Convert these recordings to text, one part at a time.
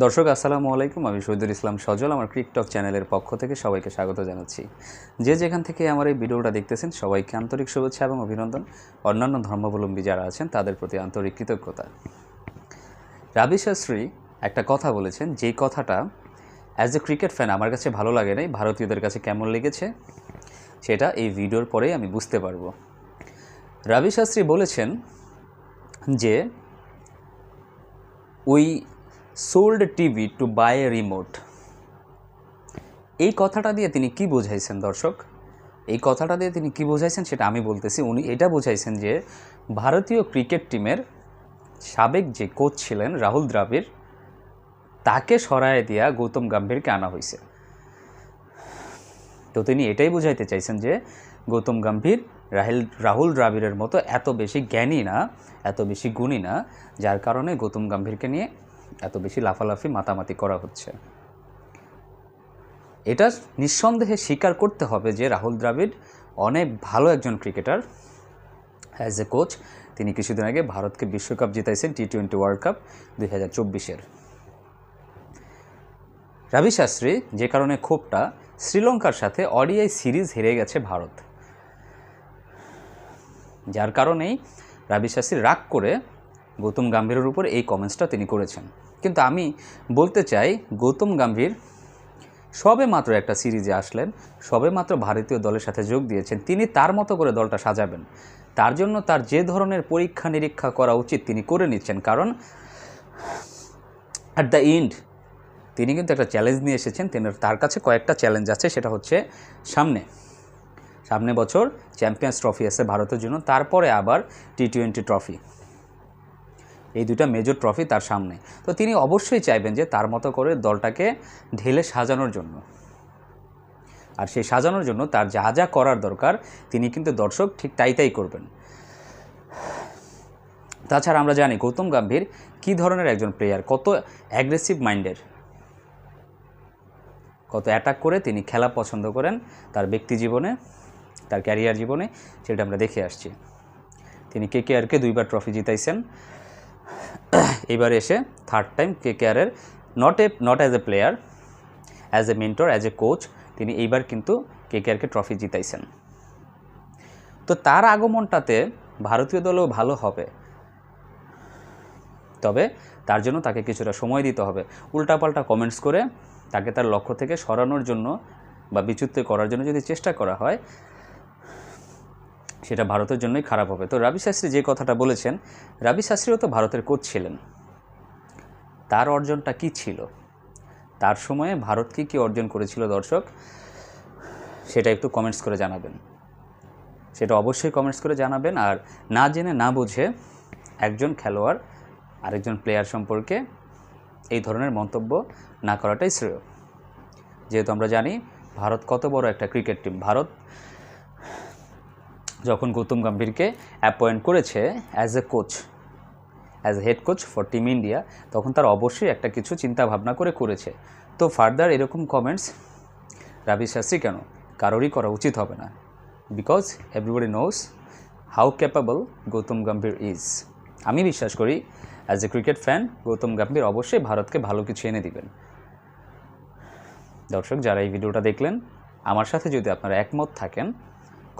দর্শক, আসসালামু আলাইকুম। আমি শহীদুল ইসলাম সজল, আমার ক্রিকটক চ্যানেলের পক্ষ থেকে সবাইকে স্বাগত জানাচ্ছি। যে যেখান থেকে আমার এই ভিডিওটা দেখতেছেন, সবাইকে আন্তরিক শুভেচ্ছা এবং অভিনন্দন। অন্যান্য ধর্মাবলম্বী যারা আছেন, তাদের প্রতি আন্তরিক কৃতজ্ঞতা। রাবি শাস্ত্রী একটা কথা বলেছেন যেই কথাটা অ্যাজ এ ক্রিকেট ফ্যান আমার কাছে ভালো লাগে নাই, ভারতীয়দের কাছে কেমন লেগেছে? সেটা এই ভিডিওর পরেই আমি বুঝতে পারব। রাবি শাস্ত্রী বলেছেন যে we sold TV to buy remote এই কথাটা দিয়ে তিনি কি বোঝাইছেন, দর্শক? এই কথাটা দিয়ে তিনি কি বোঝাইছেন সেটা আমি বলতেছি। উনি এটা বোঝাইছেন যে ভারতীয় ক্রিকেট টিমের সাবেক যে কোচ ছিলেন রাহুল দ্রাবিড়, তাকে সরায় দিয়া গৌতম গম্ভীরকে আনা হয়েছে তো তিনি এটাই বোঝাইতে চাইছেন যে গৌতম গম্ভীর, রাহুল রাহুল দ্রাবিড়ের মতো এত বেশি জ্ঞানী না, এত বেশি গুণী না, যার কারণে গৌতম গম্ভীরকে নিয়ে এত বেশি লাফালাফি মাতামাতি করা হচ্ছে। এটা নিঃসন্দেহে স্বীকার করতে হবে যে রাহুল দ্রাবিড় অনেক ভালো একজন ক্রিকেটার। অ্যাজ এ কোচ তিনি কিছুদিন আগে ভারতকে বিশ্বকাপ জিতাইছেন টি টোয়েন্টি ওয়ার্ল্ড কাপ দুই হাজার চব্বিশের। রবি শাস্ত্রী যে কারণে ক্ষোভটা শ্রীলঙ্কার সাথে অডিআই সিরিজ হেরে গেছে ভারত। যার কারণেই রবি শাস্ত্রী রাগ করে গৌতম গাম্ভীরের উপর এই কমেন্টসটা তিনি করেছেন। কিন্তু আমি বলতে চাই, গৌতম গাম্ভীর সবে মাত্র একটা সিরিজে আসলেন, সবে মাত্র ভারতীয় দলের সাথে যোগ দিয়েছেন, তিনি তার মতো করে দলটা সাজাবেন। তার জন্য তার যে ধরনের পরীক্ষা নিরীক্ষা করা উচিত তিনি করে নিচ্ছেন, কারণ অ্যাট দ্য এন্ড তিনি কিন্তু একটা চ্যালেঞ্জ নিয়ে এসেছেন, তিনি তার কাছে কয়েকটা চ্যালেঞ্জ আছে, সেটা হচ্ছে সামনে। সামনে বছর চ্যাম্পিয়ন্স ট্রফি আছে ভারতের জন্য, তারপরে আবার টি টোয়েন্টি ট্রফি এই দুটা মেজর ট্রফি তার সামনে। তো তিনি অবশ্যই চাইবেন যে তার মতো করে দলটাকে ঢেলে সাজানোর জন্য। আর সেই সাজানোর জন্য তার যা যা করার দরকার তিনি কিন্তু দর্শক ঠিক তাই তাই করবেন। তাছাড়া আমরা জানি গৌতম গম্ভীর কী ধরনের একজন প্লেয়ার কত অ্যাগ্রেসিভ মাইন্ডের কত অ্যাটাক করে তিনি খেলা পছন্দ করেন তার ব্যক্তি জীবনে, তার ক্যারিয়ার জীবনে, সেটা আমরা দেখে আসছি। তিনি কে কে আরকে দুইবার ট্রফি জিতাইছেন। এবার এসে third time K K আরের not a not as a player as a mentor as a coach তিনি এইবার কিন্তু কে কে আরকে ট্রফি জিতাইছেন। তো তার আগমনটাতে ভারতীয় দলও ভালো হবে। তবে তার জন্য তাকে কিছুটা সময় দিতে হবে। উল্টাপাল্টা কমেন্টস করে তাকে তার লক্ষ্য থেকে সরানোর জন্য বা বিচ্যুত করার জন্য যদি চেষ্টা করা হয় সেটা ভারতের জন্যই খারাপ হবে। তো রবি শাস্ত্রী যে কথাটা বলেছেন, রবি শাস্ত্রীও তো ভারতের কোচ ছিলেন। তার অর্জনটা কি ছিল? তার সময়ে ভারত কি কী অর্জন করেছিল দর্শক, সেটা একটু কমেন্টস করে জানাবেন। সেটা অবশ্যই কমেন্টস করে জানাবেন আর না জেনে না বুঝে একজন খেলোয়াড়, আরেকজন প্লেয়ার সম্পর্কে এই ধরনের মন্তব্য না করাটাই শ্রেয়। যেহেতু আমরা জানি, ভারত কত বড় একটা ক্রিকেট টিম ভারত যখন গৌতম গম্ভীরকে অ্যাপয়েন্ট করেছে as a coach as head coach for team India তখন তার অবশ্যই একটা কিছু চিন্তা ভাবনা করে করেছে। তো ফার্দার এরকম কমেন্টস রাবি শাস্ত্রী কেন? কারোরই করা উচিত হবে না। Because everybody knows how capable Gautam Gambhir is আমি বিশ্বাস করি as a cricket fan Gautam Gambhir অবশ্যই ভারতকে ভালো কিছু এনে দিবেন। দর্শক, যারা এই ভিডিওটা দেখলেন, আমার সাথে যদি আপনারা একমত থাকেন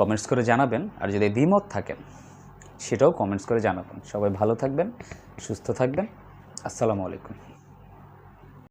কমেন্টস করে জানাবেন, আর যদি দ্বিমত থাকেন, সেটাও কমেন্টস করে জানাবেন। সবাই ভালো থাকবেন, সুস্থ থাকবেন। আসসালামু আলাইকুম।